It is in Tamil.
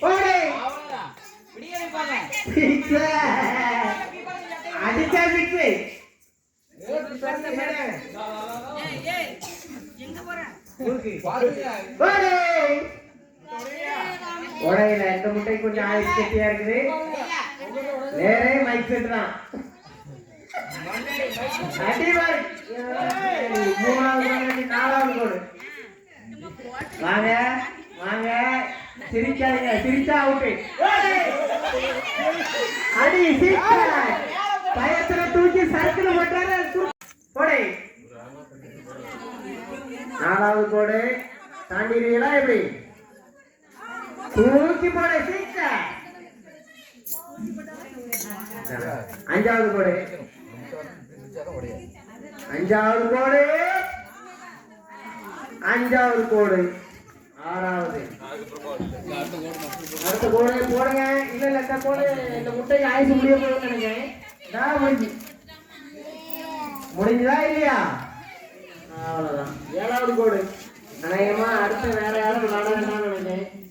போடு அவ்வளவுதான். இப்படியே நிப்பாங்க. உடையில இந்த முட்டை கொஞ்சம் ஆயிரத்தி கட்டியா இருக்குது வேறே மைக் செட்டுதான் தான் மூணாவது வாங்க வாங்க. சிரிக்காதீங்க சிரிச்சா அவுட்டு அடி சிரிக்க பயத்துல தூக்கி சர்க்கிள் போட்டாரு போடை. நாலாவது கோடு தாண்டிடுவீங்களா எப்படி? தூக்கி போட சீக்க அஞ்சாவது கோடு அஞ்சாவது கோடு அஞ்சாவது கோடு. ஆறாவது. அடுத்த கோடு போடுங்க. இல்ல இல்ல இந்த கோடு இந்த முட்டை ஆயுசு முடிய போதுன்னு நினைக்கிறேன். முடிஞ்சு. முடிஞ்சதா இல்லையா? அவ்வளவுதான். ஏழாவது கோடு. நினைக்கமா அடுத்த வேற யாரும் விளையாட வேண்டாம்னு நினைக்கிறேன்.